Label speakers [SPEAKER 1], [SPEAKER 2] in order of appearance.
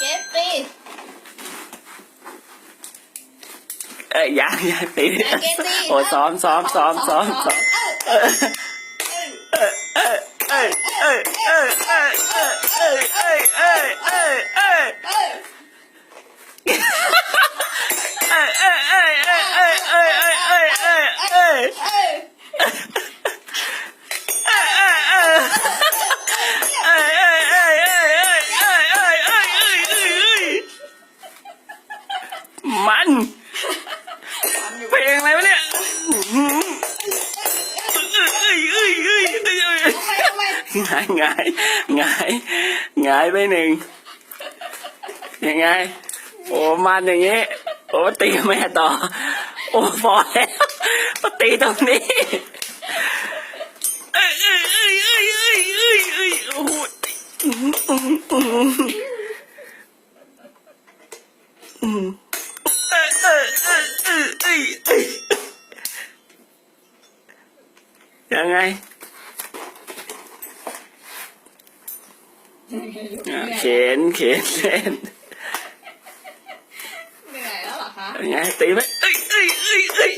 [SPEAKER 1] Jeffy Ê, dạ dạ tí
[SPEAKER 2] đi ôi xóm xóm
[SPEAKER 1] xóm xóm xóm Hey! มันเพลงอะไรวะเนี่ยเอ้ยเอ้ยเอ้ยเอ้ยเอ้ย
[SPEAKER 2] ทำไมทำไม
[SPEAKER 1] หงายหงายหงายงายไปหนึ่งยังไง โอ้มันอย่างงี้ โอ้ตีแม่ต่อ โอ้พอแล้วมาตีตรงนี้เอ้ยเอ้ยเอ้ยเอ้ยเอ้ยเอ้ยเอ้ยโอ้โหเยเอ้ยเอ้ยยังไงอะเข็นเข็นเล่น
[SPEAKER 2] เหนื่อยแล้วเหรอคะ
[SPEAKER 1] ยังไงตีไหมเอ้ยเอ้ยเอ้ย